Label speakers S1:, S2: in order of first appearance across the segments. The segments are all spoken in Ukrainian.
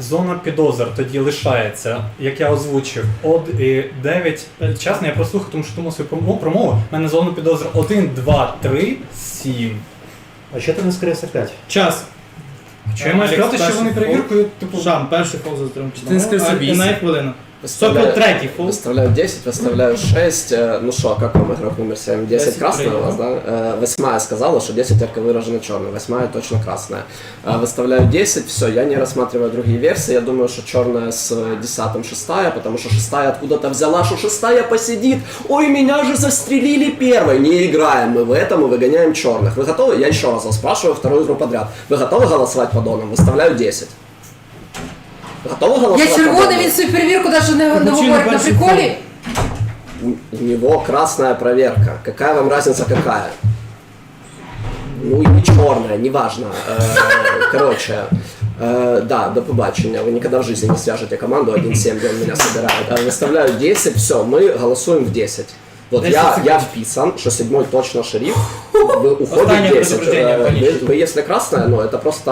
S1: Зона підозр тоді лишається, як я озвучив, од і 9. Чесно, я прослухав, тому що думав свою промову. промову. У мене зона підозр 1, 2, 3, 7.
S2: А що ти не скрився 5?
S3: Час.
S1: Чи я маю сказати, що вони перевіркою, типу.
S3: Шам, перший фол за.
S4: Ти не скрився
S3: 8. хвилина. Тобто
S5: Выставляю,
S3: третій фол.
S5: выставляю 10, выставляю 6. Э, Ну что, как вам игрок номер 7? 10
S3: 10
S5: красная у вас, да? Э, Восьмая сказала, что 10 ярко выражена черная, восьмая точно красная. Э, Выставляю 10, все, я не рассматриваю другие версии. Я думаю, что черная с десятым шестая, потому что шестая откуда-то взяла, что шестая посидит. Ой, меня же застрелили первой. Не играем мы в этом и выгоняем черных. Вы готовы? Я еще раз вас спрашиваю вторую игру подряд. Вы готовы голосовать по донам? Выставляю 10. Готовы голосовать
S4: Я
S5: по
S4: червоний,
S5: донам?
S4: він свою перевірку навіть не, не
S3: Капучино
S4: говорить на
S3: перший
S4: приколі.
S5: У у него красная проверка. Какая вам разница какая? Ну и не черная, неважно. Э, Короче, э, да, до побачення. Ви ніколи в жизни не свяжете команду 1-7, где он меня собирает. Э, Выставляю 10, все, мы голосуем в 10. Вот
S3: 10
S5: я,
S3: секунд.
S5: я вписан, что седьмой точно шериф, вы уходите
S3: Останнее
S5: 10.
S3: предупреждение
S5: Э,
S3: по
S5: Вы,
S3: нищету.
S5: вы если красная, ну это просто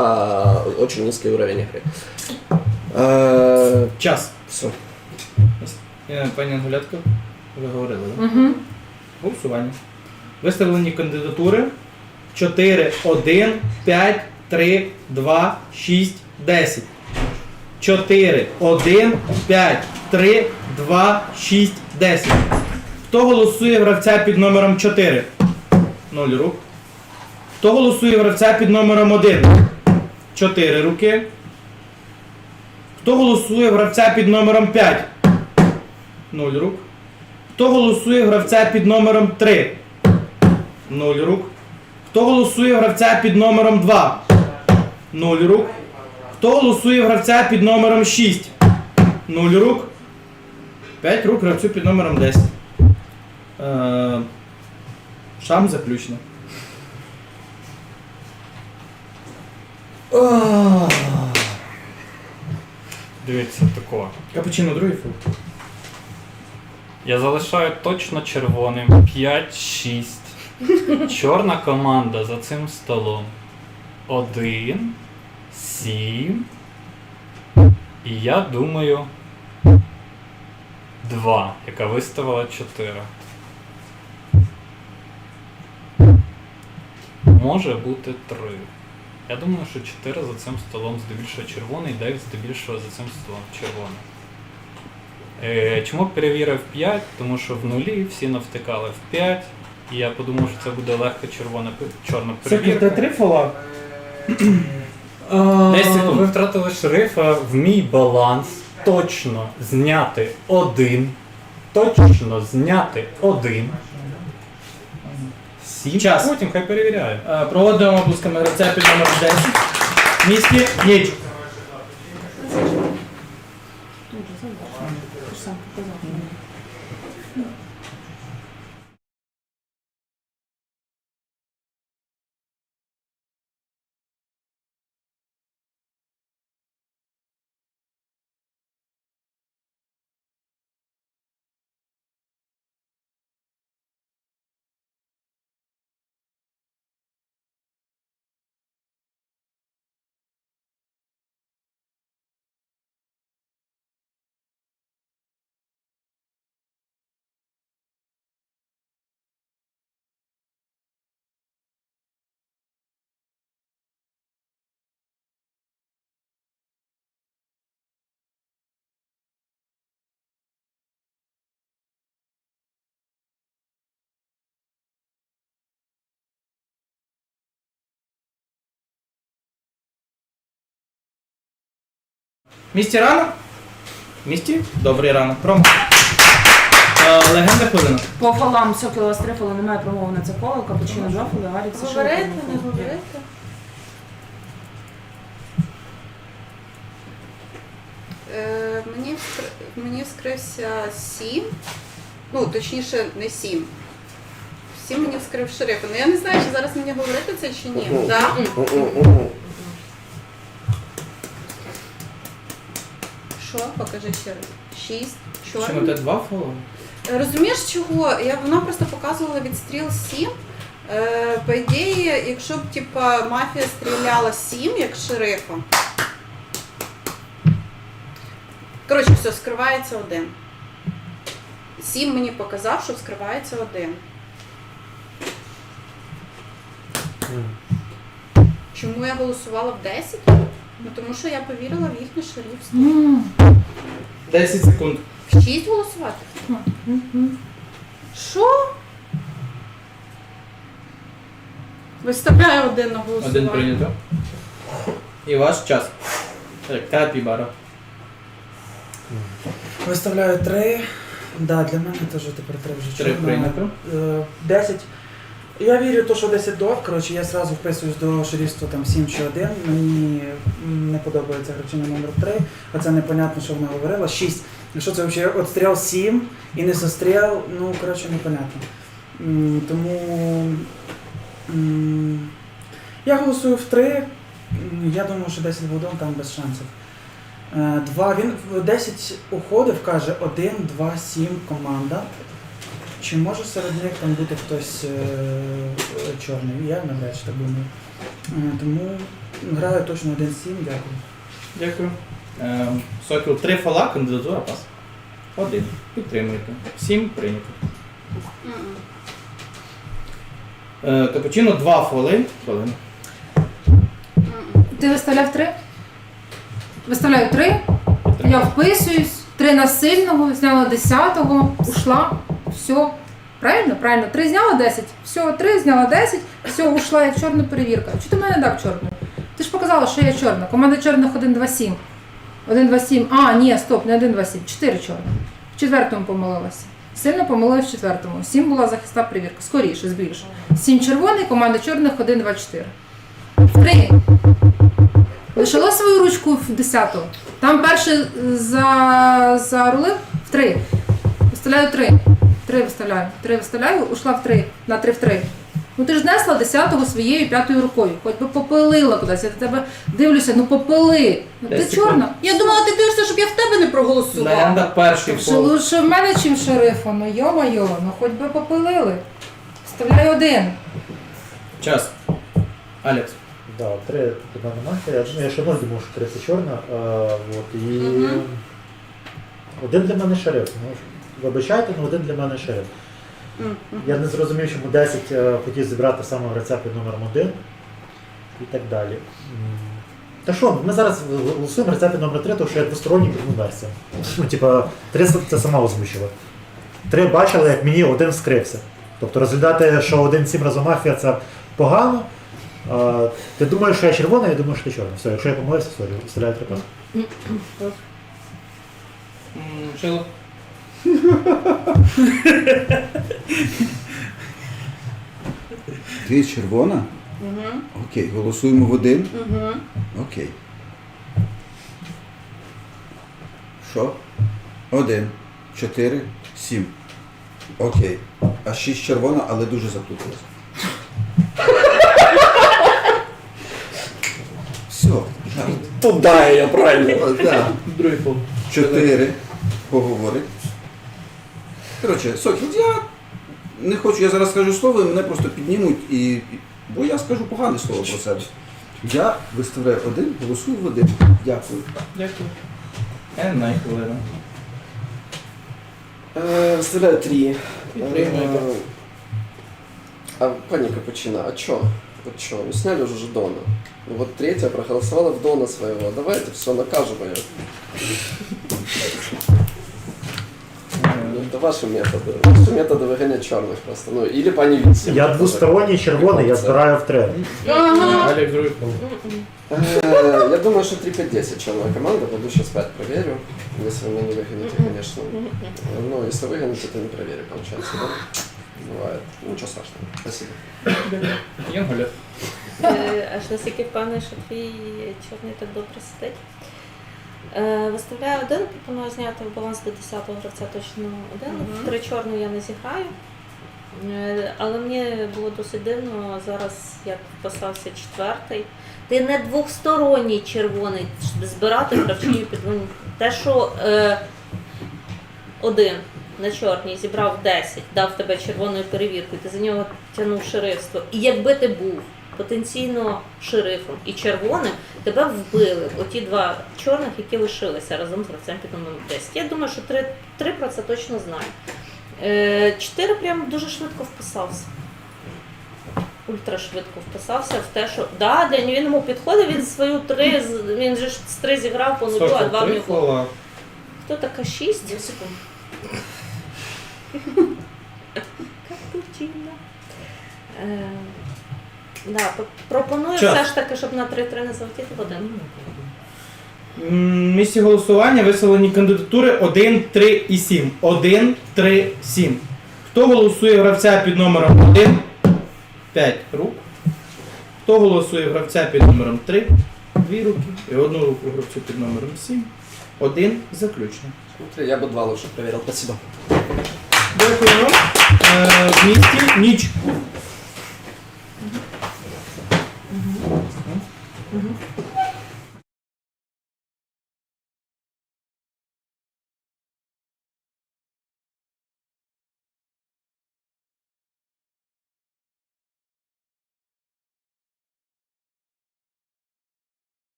S5: э, очень низкий уровень игры. Э,
S3: Час.
S5: Все.
S3: Е, Пані Ангулятко, ви говорили, так?
S4: Угу.
S3: Голосування. Виставлені кандидатури 4, 1, 5, 3, 2, 6, 10. 4, 1, 5, 3, 2, 6, 10. Хто голосує гравця під номером 4? 0 рук. Хто голосує гравця під номером 1? 4 руки. Хто голосує гравця під номером 5? 0 рук. Хто голосує гравця під номером 3? 0 рук. Хто голосує гравця під номером 2? 0 рук. Хто голосує гравця під номером 6? 0 рук. 5 рук гравцю під номером 10. Е, Шам заключно.
S1: Дивіться, тако.
S3: Капучино другий фул.
S1: Я залишаю точно червоним 5-6. Чорна команда за цим столом. 1, 7. І я думаю. 2, яка виставила 4. Може бути 3. Я думаю, що 4 за цим столом здебільшого червоний, 9 здебільшого за цим столом червоний. Е, чому перевірив 5? Тому що в нулі всі навтикали в 5. І я подумав, що це буде легко червона чорна
S3: Це
S1: перевірка.
S3: три фола. 10 секунд.
S1: Ви втратили шерифа в мій баланс. Точно зняти один. Точно зняти один. Сім.
S3: Час.
S1: Потім хай перевіряє.
S3: Е, Проводимо облисками гравця під номером 10. Місті ніч. Місті рано? Місті? Добрий ранок. Промо. Е, Легенда хвилина.
S6: По фолам Сокола Стрефола немає промови на це коло, капучино два фоли, Арікс і
S7: Говорити, не говорити. Е, мені, вскр- мені вскрився 7. Ну, точніше, не 7. 7 мені вскрив шериф. Ну я не знаю, чи зараз мені говорити це чи ні. Да? Що? Покажи ще раз. 6.
S3: Чому те два фола?
S7: Розумієш чого? Я, вона просто показувала відстріл 7. Е, по ідеї, якщо б типа мафія стріляла 7, як шерифа, Коротше, все, скривається один. Сім мені показав, що скривається один. Чому я голосувала в 10? Ну тому що я повірила в їхнє шерифство.
S6: М.
S3: 10 секунд.
S7: В 6 голосувати? Що? Виставляю один на голосування.
S3: Один прийнято. І ваш час. Так, бара.
S4: Виставляю три. Да, для мене теж тепер три вже
S3: Три прийнято.
S4: Е, 10. Я вірю, то, що 10 до. Коротше, я зразу вписуюсь до шерифства там 7 чи 1. Мені не подобається гравчина номер 3. Оце непонятно, що вона говорила. 6. Що це взагалі? Отстріл 7 і не застріл, ну, коротше, непонятно. Тому я голосую в 3. Я думаю, що 10 водон там без шансів. Е, він в 10 уходив, каже 1, 2, 7 команда. Чи може серед них там бути хтось е, е, чорний? Я навряд чи так думаю. Е, тому граю точно 1-7, дякую.
S3: Дякую. Ем, Сокіл, три фола, кандидатура пас. Один. Підтримуєте. Сім прийнято. Е, Капучино, два фоли. Хвилина.
S6: Ти виставляв три? Виставляю три. Я вписуюсь. Три на сильного, зняла десятого, ушла. Все. Правильно? Правильно. Три зняла 10. Все, три зняла 10. Все, ушла як чорна перевірка. Чого ти мене дав чорну? Ти ж показала, що я чорна. Команда чорних 1, 2, 7. 1, 2, 7. А, ні, стоп, не 1, 2, 7. 4 чорних. В четвертому помилилася. Сильно помилилась в четвертому. 7 була захисна перевірка. Скоріше, збільшу. 7 червоний, команда чорних 1, 2, 4. Три. Лишила свою ручку в 10. Там перше за, зарулив в 3. Виставляю 3. 3 виставляю. 3 виставляю, ушла в 3. На 3 в 3. Ну ти ж знесла 10-го своєю п'ятою рукою. Хоч би попилила кудись. Я до тебе дивлюся, ну попили. Ну, ти
S3: Десять
S6: чорна.
S7: Я думала, ти дивишся, щоб я в тебе не проголосувала.
S3: Легенда перший
S6: Ще
S3: фол.
S6: лучше в мене, чим шерифа. Ну йо-майо, ну хоч би попилили. Вставляю один.
S3: Час. Алекс.
S2: Да, три мене мафія. Ну, я ще одно думав, що три це чорна. А, от, і
S7: Мгм.
S2: один для мене шериф. Ну, вибачайте, але один для мене шериф. Я не зрозумів, чому 10 е, хотів зібрати саме гравця під номером 1 і так далі. Та що, ми зараз голосуємо під номер 3, тому що я двосторонній версія. Ну, типа, три це сама озвучила. Три бачили, як мені один скрився. Тобто розглядати, що один сім разом мафія це погано. А, ти думаєш, що я червона, я думаю, що ти чорна. Все, якщо я помилився, сорі, стріляю три паси.
S3: М, Шило.
S8: Ти червона?
S7: Мгм.
S8: Окей, голосуємо в один.
S7: Мгм.
S8: Окей. Що? Один, чотири, сім. Окей. А шість червона, але дуже заплуталась. Все, жарт.
S5: Туда я правильно.
S8: О, да.
S3: Другий фол.
S8: Чотири поговорить. Коротше, Сокіл, я не хочу, я зараз скажу слово, і мене просто піднімуть, і, і- бо я скажу погане слово про себе. Я виставляю один, голосую в один. Дякую.
S3: Дякую. Енна хвилина.
S5: Э, Виставляю 3.
S3: Підтримуєте.
S5: А, пани Капучино, а чё? Вот чё, ну сняли уже же Дона. Ну вот третья проголосовала в Дона своего. Давайте все накажем ее. Ну, это ваши методы. Ваши методы выгонять черных просто. Ну, или по невидимости.
S2: Я двосторонній червоний, я збираю в три.
S7: Ага.
S3: Алекс, другий фол.
S5: Э, Я думаю, что 3-5-10 черная команда. Буду сейчас 5 проверю. Если вы меня не выгоните, конечно. Ну, если выгоните, то не проверю, получается, да? Бывает. Ну, Ничего страшного. Спасибо.
S3: Янголя.
S9: Е, Аж настільки впевнений, що твій чорний так добре сидить. Е, Виставляю один, пропоную зняти в баланс до 10-го гравця точно один. В три чорну я не зіграю. Е, Але мені було досить дивно зараз, як вписався четвертий. Ти не двохсторонній червоний щоб збирати гравчиню під ну, те, що е, один на чорній зібрав 10, дав тебе червоною перевіркою, ти за нього тягнув шерифство. І якби ти був потенційно шерифом і червоним, тебе вбили. Оті два чорних, які лишилися разом з гравцем під номером 10. Я думаю, що три, три про це точно знаю. Е, Чотири прям дуже швидко вписався. Ультра швидко вписався в те, що да, для він йому підходив, він свою три, він же ж з три зіграв по нулю, а два в нього. Хто така шість? Капучино. Да, пропоную
S3: Час.
S9: все ж таки, щоб на 3-3 не залетіти в один.
S3: М, місці голосування виставлені кандидатури 1, 3 і 7. 1, 3, 7. Хто голосує гравця під номером 1? 5 рук. Хто голосує гравця під номером 3? 2 руки. І одну руку гравцю під номером 7. Один заключно.
S5: Смотри, я бы два лучше проверил. Спасибо.
S3: Дякую вам. Е, в місті ніч. Mm-hmm.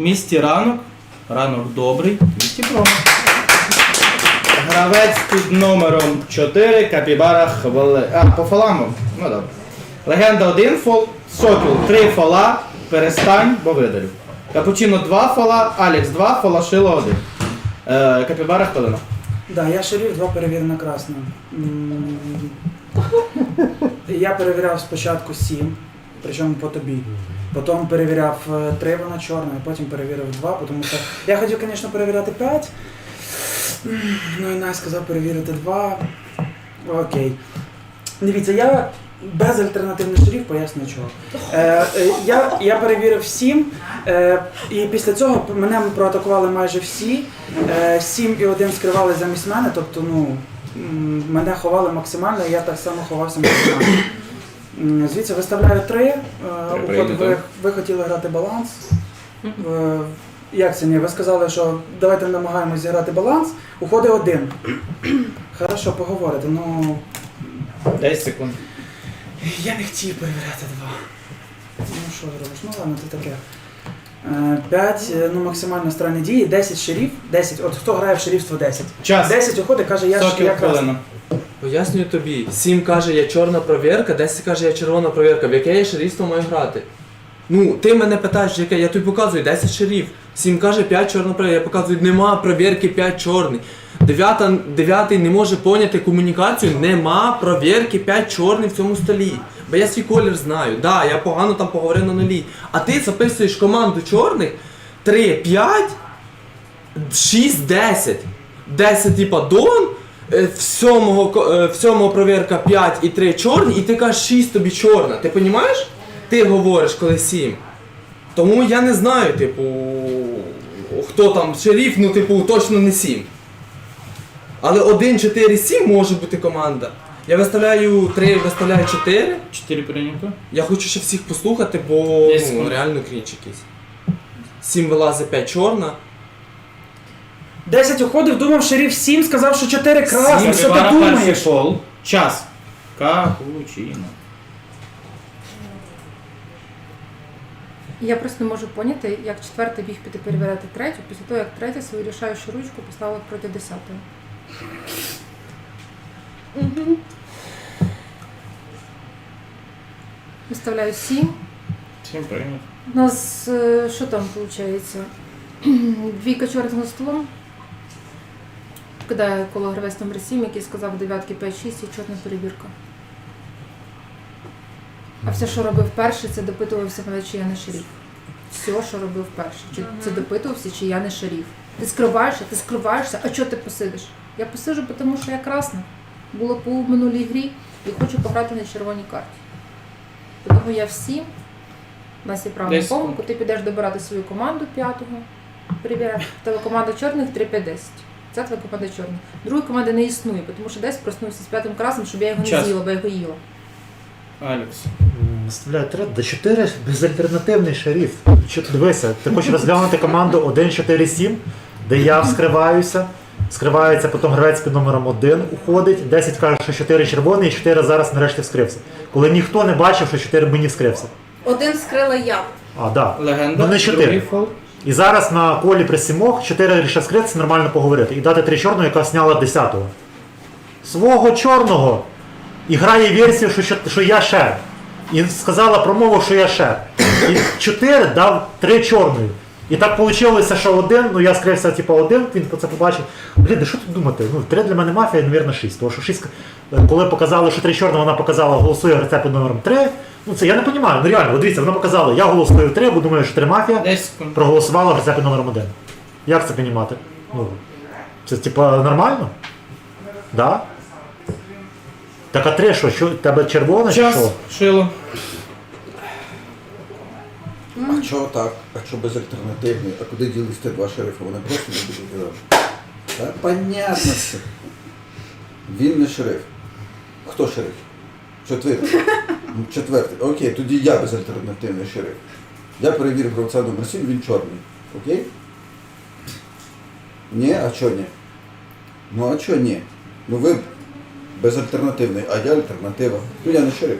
S3: В місті ранок. Ранок добрий. В місті промах. Гравець під номером 4 Капібара Хвали. А, по фалам. Ну добре. Легенда 1 фол, Сокіл 3 фола, перестань, бо видалю. Капучино 2 фола, Алекс 2 фола, Шило 1. Е, Капібара хвилина.
S4: Да, я шериф, два перевірено красним. М, Я перевіряв спочатку 7, причому по тобі. Потім перевіряв 3, вона чорна, потім перевірив 2, тому що я хотів, звісно, перевіряти 5. Ну і Най сказав перевірити 2. Окей. Дивіться, я без альтернативних шериф поясню чого. Е, е, я, я перевірив 7, е, і після цього мене проатакували майже всі. Е, 7 і 1 скривали замість мене, тобто ну, мене ховали максимально, і я так само ховався максимально. Звідси виставляю 3. Е, уход, ви, ви хотіли грати баланс. Е, Як це ні? Ви сказали, що давайте намагаємось зіграти баланс. Уходить один. Хорошо, поговорити. Ну
S3: 10 секунд.
S4: я не хотів перевіряти два. Ну що зробиш? Ну ладно, це таке. 5, ну максимально странні дії, 10 шериф, 10. От хто грає в шерифство 10?
S3: Час.
S4: 10 уходить, каже, я, ж- я красний.
S10: Пояснюю тобі, сім каже, я чорна провірка, 10 каже, я червона провірка. В яке я шерифство маю грати? Ну, ти мене питаєш, яке, я тобі показую 10 шериф. Сім каже 5 чорна провірка. Я показую, нема провірки 5 чорний. Дев'ята, дев'ятий не може поняти комунікацію, нема провірки 5 чорний в цьому столі. Бо я свій колір знаю. Да, я погано там поговорив на нулі. А ти записуєш команду чорних 3, 5, 6, 10. 10 типа Дон, в сьомого, е, в сьомого провірка 5 і 3 чорні, і ти кажеш 6 тобі чорна. Ти розумієш? Ти говориш, коли 7. Тому я не знаю, типу, хто там шериф, ну типу, точно не 7. Але 1, 4, 7 може бути команда. Я виставляю 3, виставляю 4.
S3: 4 прийнято.
S10: Я хочу ще всіх послухати, бо ну, реально крінч якийсь. 7 вилазить 5 чорна.
S4: 10 уходив, думав, шериф 7, сказав, що 4 красний. Що ти думаєш?
S3: Час. Капучино.
S6: Я просто не можу поняти, як четвертий біг піти перевіряти третю, після того, як третя свою рішаючу ручку поставила проти десятої. Виставляю сім.
S3: 7 прийнято.
S6: У нас е, що там виходить? Двійка чорного столом. Кидає коло гравець номер 7, який сказав дев'ятки 5-6 і чорна перевірка. А все, що робив перший, це допитувався мене, чи я не шеріф. Все, що робив перший. Чи це допитувався, чи я не шеріф. Ти скриваєшся, ти скриваєшся, а чого ти посидиш? Я посиджу, тому що я красна. Було по минулій грі і хочу пограти на червоній карті. Тому я всім, у нас є право помилку, ти підеш добирати свою команду п'ятого, перевіряй. В тебе команда чорних 3-5-10. Це твоя команда чорних. Другої команди не існує, тому що десь проснувся з п'ятим красним, щоб я його не
S3: Час.
S6: з'їла, бо я його їла.
S3: Алекс.
S2: М, Виставляю 3, до 4 безальтернативний шериф. Що ти дивися, ти хочеш розглянути команду 1-4-7, де я вскриваюся. Скривається, потім гравець під номером 1 уходить, 10 каже, що 4 червоний, і 4 зараз нарешті вскрився. Коли ніхто не бачив, що 4 мені вскрився.
S7: Один скрила я.
S2: А, да.
S3: Легенда.
S2: Ну, не чотири.
S3: Другий фол.
S2: І зараз на колі при сімох 4 рішив скритися, нормально поговорити. І дати 3 чорного, яка сняла 10-го. Свого чорного. І грає версію, що, що, що я шер. І сказала промову, що я шер. І 4 дав 3 чорної. І так вийшло, що один, ну я скрився, типу, один, він це побачив. Блін, що тут думати? Ну, 3 для мене мафія, мабуть, 6. Тому що 6, коли показали, що 3 чорного, вона показала, голосує рецепт номером 3. Ну це я не розумію. Ну реально, от дивіться, вона показала, я голосую 3, бо думаю, що 3 мафія
S3: 10 секунд.
S2: проголосувала в рецепті номером 1. Як це понімати? Ну, це типа нормально? Да? Так а три що? що? Тебе червоне чи
S3: Час.
S2: що?
S3: Шило.
S8: А чого так? А що безальтернативний? А куди ділись ті два шерифи? Вони просто не будуть грати. Та понятно все. Він не шериф. Хто шериф? Четвертий. Ну, Четвертий. Окей, тоді я безальтернативний шериф. Я перевірив гравця номер 7, він чорний. Окей? Ні, а чого ні? Ну а чого ні? Ну ви безальтернативний, а я альтернатива. Ну я не шериф.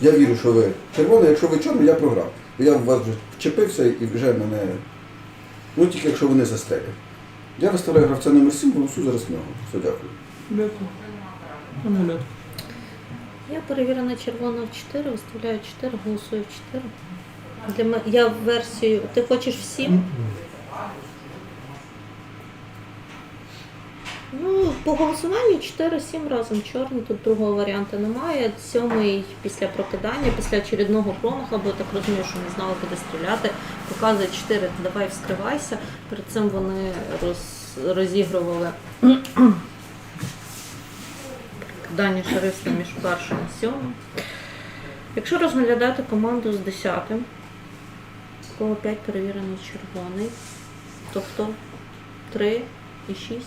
S8: Я вірю, що ви червоний, якщо ви чорний, я програв. Бо Я в вас вже вчепився і вже мене. Ну тільки якщо вони застрелять. Я виставляю гравця номер 7, голосую зараз в нього. Все, дякую.
S10: Дякую.
S9: Я перевірена червоно в 4, виставляю 4, голосую в 4. Для мене я в версію. Ти хочеш всім? Ну, по голосуванню 4-7 разом чорний, тут другого варіанту немає. Сьомий після прокидання, після очередного промаху, бо так розумію, що не знали, куди стріляти. Показує 4, давай вскривайся. Перед цим вони роз, розігрували прокидання шерифства між першим і сьомим. Якщо розглядати команду з 10, у кого 5 перевірений червоний, то хто? 3 і 6.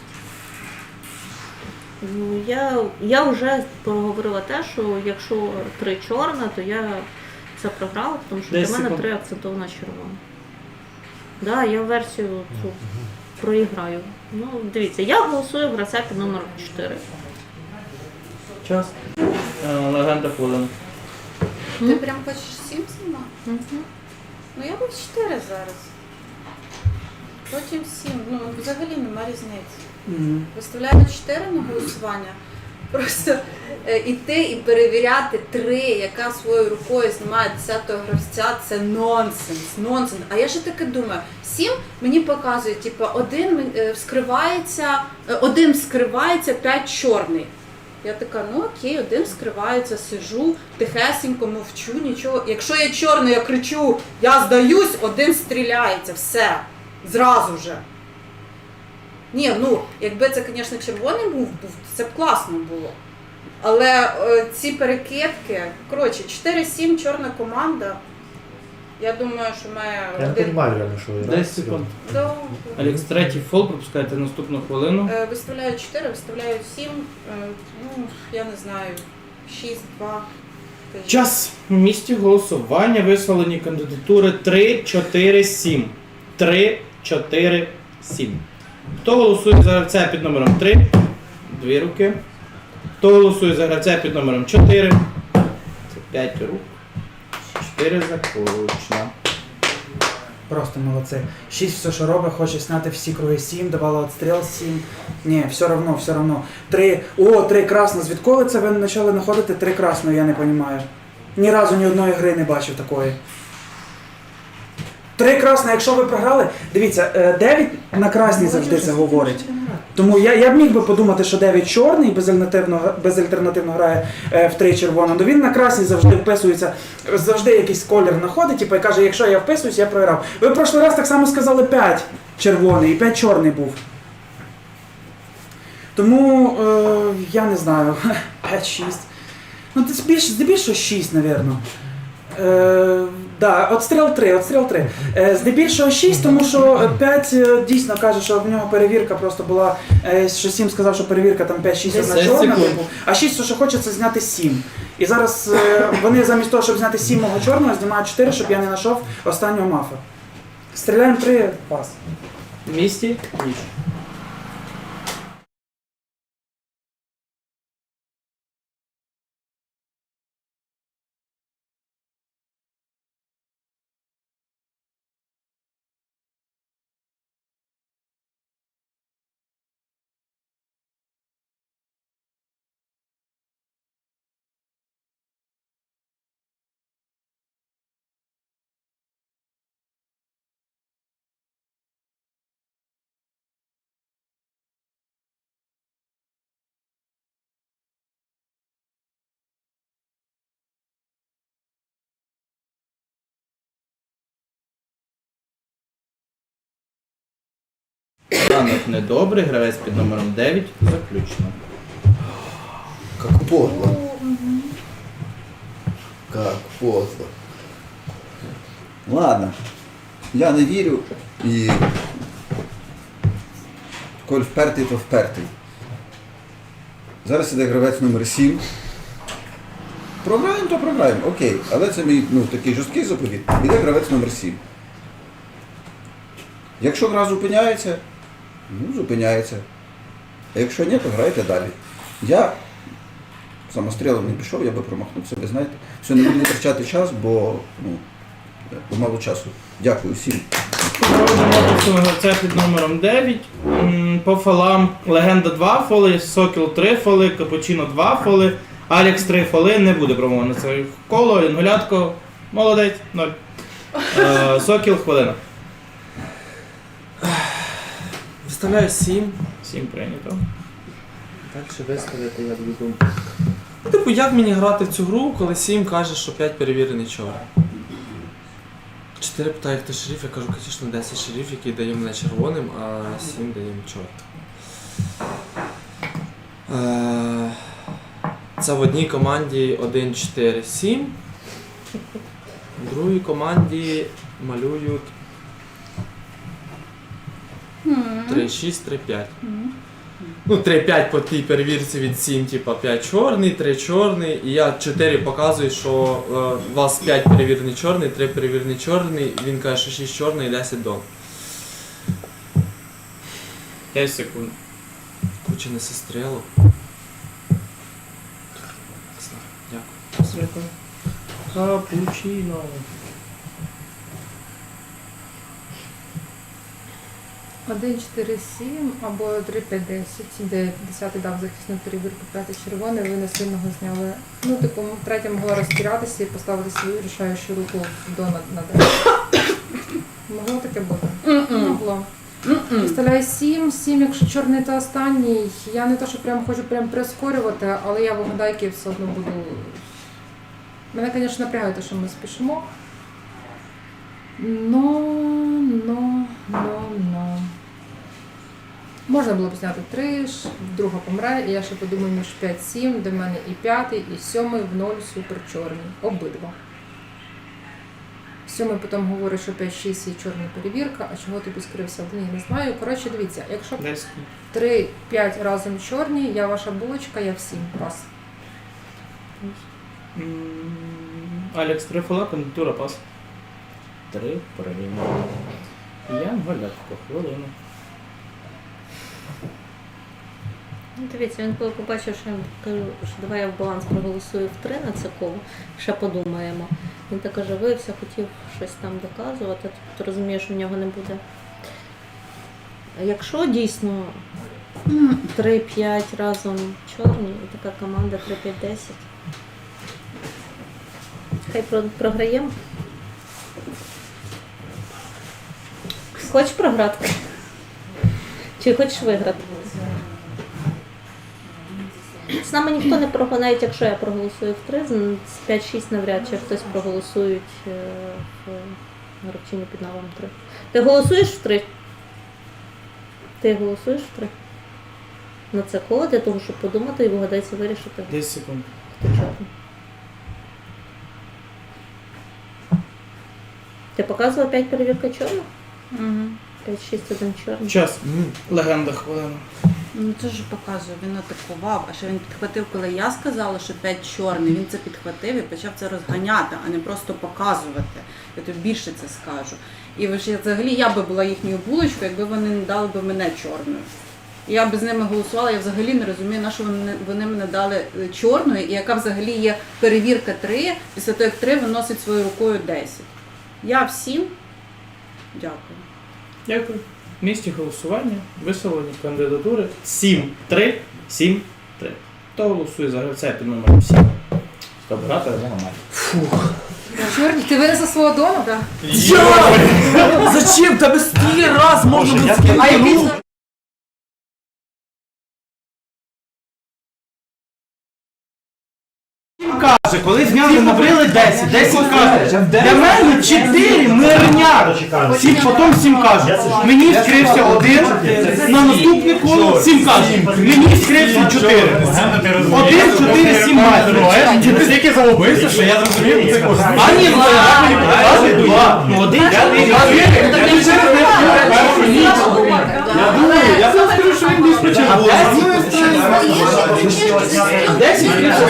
S9: Ну, я, я вже проговорила те, що якщо 3 чорна, то я це програла, тому що для мене
S3: секунд.
S9: 3 акцентована червона. Да, я версію цю проіграю. Ну, дивіться, я голосую в гравця під номером 4.
S3: Час. Е, Легенда хвилина.
S7: Ти прям хочеш сім знімати?
S6: Мгм.
S7: Ну я би 4 зараз. Потім 7. Ну взагалі нема різниці.
S4: Мгм.
S7: Виставляю 4 на голосування. Просто е, іти і перевіряти три, яка своєю рукою знімає 10-го гравця, це нонсенс. Нонсенс. А я ще таке думаю, сім мені показує, типу, один е, вскривається, е, один вскривається, п'ять чорний. Я така, ну окей, один скривається, сижу, тихесенько мовчу, нічого. Якщо я чорний, я кричу, я здаюсь, один стріляється, все. Зразу же. Ні, ну, якби це, звісно, червоний був, це б класно було. Але е, ці перекидки, коротше, 4-7 чорна команда. Я думаю, що ми
S2: Я не
S7: один.
S2: розумію реально, що ви
S3: 10 секунд.
S7: Да.
S3: Алекс, третій фол, пропускаєте наступну хвилину.
S7: Е, Виставляю 4, виставляю 7, е, ну, я не знаю, 6, 2.
S3: Час. В місті голосування висловлені кандидатури 3, 4, 7. 3, 4, 7. Хто голосує за гравця під номером 3? Дві руки. Хто голосує за гравця під номером 4? Це 5 рук. 4.
S4: Просто молодцы. Шість все, що робить, хоче зняти всі круги сім, давала отстріл сім. Ні, все равно, все равно. Три. О, три красно. Звідколи це ви почали знаходити три красно, я не розумію. Ні разу ні одної гри не бачив такої. Три красно, якщо ви програли, дивіться, е, дев'ять на красній завжди це говорить. Тому я, я б міг би подумати, що 9 чорний безальтернативно, безальтернативно грає е, в 3 червоно, то він на красній завжди вписується, завжди якийсь колір знаходить, типу, і каже, якщо я вписуюсь, я програв. Ви в прошлий раз так само сказали 5. червоний і 5 чорний був. Тому е, я не знаю, 5-6. Ну, це більш, здебільшого 6, напевно. Е, да, отстріл 3, отстріл 3. Е, здебільшого 6, тому що 5 дійсно каже, що в нього перевірка просто була. Е, що 7 сказав, що перевірка там 5-6 одна
S3: 10
S4: чорна,
S3: секунд.
S4: типу, а 6, що хоче, це зняти 7. І зараз е, вони замість того, щоб зняти 7 мого чорного, знімають 4, щоб я не знайшов останнього мафа. Стріляємо 3, пас.
S3: Місті ніч. Ранок недобрий, гравець під номером 9, заключно.
S8: Как подло. Как подло. Ладно. Я не вірю і. Коль впертий, то впертий. Зараз іде гравець номер 7. Програємо, то програємо, окей. Але це мій ну, такий жорсткий заповіт. Іде гравець номер 7. Якщо гра зупиняється, ну зупиняється. А якщо ні, то грайте далі. Я самострілом не пішов, я би промахнувся, ви знаєте. Все, не буду витрачати час, бо, ну, мало часу. Дякую всім.
S3: Гравця під номером 9. По фолам Легенда 2 фоли, Сокіл 3 фоли, Капучино 2 фоли, Алекс 3 фоли, не буде промовлено це коло, Інгулятко, молодець, 0. Е, Сокіл хвилина.
S10: Виставляю 7.
S3: 7 прийнято.
S10: Далі виставити, я буду. Ну, Типу, як мені грати в цю гру, коли 7 каже, що 5 перевірений чорний? 4 питає, хто шериф, я кажу, звісно, 10 шериф, який дає мене червоним, а 7 дає мені чорним. Е, Це в одній команді 1, 4, 7. В другій команді малюють 3, 6, 3, 5. Ну, 3-5 по тій перевірці від 7, типа 5 чорний, 3 чорний. І я 4 показую, що е, у вас 5 перевірений чорний, 3 перевірений чорний. Він каже, що 6 чорний і 10 дон.
S3: 5 секунд.
S10: Куча не сестрело. Дякую.
S3: Капучино.
S6: Один, 4, 7 або 3, 5, 10, де 10 дав захисну перевірку, 5 червоний, ви насильного зняли. Ну, типу, третя могла розтірятися і поставити свою рішаючу руку до на, на день. Могло таке бути? Могло. Представляю 7, 7, якщо чорний то останній. Я не то, що прям хочу прям прискорювати, але я в гадайки все одно буду. Мене, звісно, напрягає те, що ми спішимо. Ну, ну, ну. Можна було б зняти три, друга помре, і я ще подумаю між 5-7, до мене і п'ятий, і сьомий в ноль супер чорний. Обидва. Сьомий потім говорить, що 5-6 є чорна перевірка, а чого тобі скрився один, я не знаю. Коротше, дивіться, якщо
S3: 10.
S6: 3-5 разом чорні, я ваша булочка, я всім пас.
S3: Алекс 3 фола, кандидатура пас. 3 прийнято. Я Галятко, хвилину.
S9: Ну, Дивіться, він коли побачив, що я кажу, що давай я в баланс проголосую в три на це коло, ще подумаємо. Він так оживився, хотів щось там доказувати, тобто розуміє, що в нього не буде. Якщо дійсно 3-5 разом чорні, і така команда 3-5-10. Хай програємо. Хочеш програти? Чи хочеш виграти? З нами ніхто не навіть якщо я проголосую в 3, з 5-6 навряд чи хтось проголосують е, в гравчині під номером 3. Ти голосуєш в 3? Ти голосуєш в три? На це коло для того, щоб подумати і вгадайся вирішити.
S3: 10 секунд.
S9: Хто чорний. Ти показувала 5 перевірка чорних?
S7: Угу.
S9: 5, 6, 1 чорний.
S3: Час. Легенда хвилина.
S7: Ну це ж показує, він атакував, а ще він підхватив, коли я сказала, що 5 чорний, він це підхватив і почав це розганяти, а не просто показувати. Я тобі більше це скажу. І ви ж- взагалі я би була їхньою булочкою, якби вони не дали би мене чорною. І Я би з ними голосувала, я взагалі не розумію, на що вони, вони мене дали е, чорною, і яка взагалі є перевірка 3, після того як 3 виносить своєю рукою 10. Я всім дякую.
S3: Дякую. В місті голосування висловлені кандидатури 7, 3, 7, 3. Хто голосує за гравця під номером 7? Хто брати або мати?
S6: Чорні, ти винесла свого дому?
S7: Так.
S10: Зачем? Тебе стільки раз можна
S6: А який
S3: Каже, коли зняли, набрили 10, 10 каже. Для мене 4 мирняк.
S2: Почекаємо.
S3: Всі потім 7 кажуть. Мені вскрився один, на наступне коло 7 кажуть. Мені вскрився 4. Один, 4, 7 матір.
S1: Ти стільки загубився, що я зрозумів, це
S3: А ні, ну я мені показує 2. Ну один, 4,
S1: Я думаю, я скажу, що він десь почав.
S3: 10 вскрився.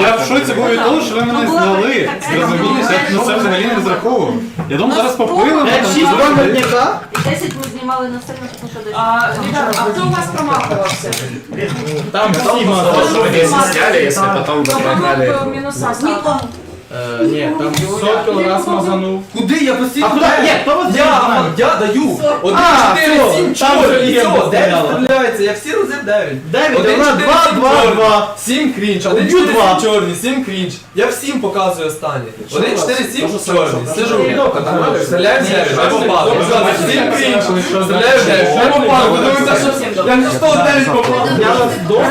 S1: Я в шоці був від того, що ви мене зняли. Зрозумілося, я на це взагалі не розраховував. Я думав, зараз попилимо.
S3: Як 6 мирняка.
S9: 10 ми знімали на сильно, тому що десь.
S6: А, ребята, а хто у вас промахувався?
S3: Там всі мали.
S5: сняли, если потом
S6: Хто
S5: прогнали.
S3: Е, Ні, там сокіл раз мазанув.
S10: Куди? Я постійно.
S3: А куди? Ні, хто вас
S10: Я, я даю. Один,
S3: А,
S10: 4,
S3: все,
S10: 7,
S3: там
S10: 4,
S3: вже
S10: і
S3: є
S10: все, 9
S3: стріляла.
S10: стріляється, я всі рази 9.
S3: 9,
S10: Один,
S3: вона
S10: 4,
S3: 2,
S10: 7
S3: 2,
S10: чорний.
S3: 2.
S10: 7 крінж, 1,
S3: Б'ю
S10: 4,
S3: два.
S10: 7 чорний, 7 крінж. Я всім показую. 1, 4, 7
S5: Тоже
S10: чорний. Сижу. Стріляю в 9, не попав. 7 крінж. Стріляю в 9, не попав. Що я не 109 попав.
S3: Я вас добре.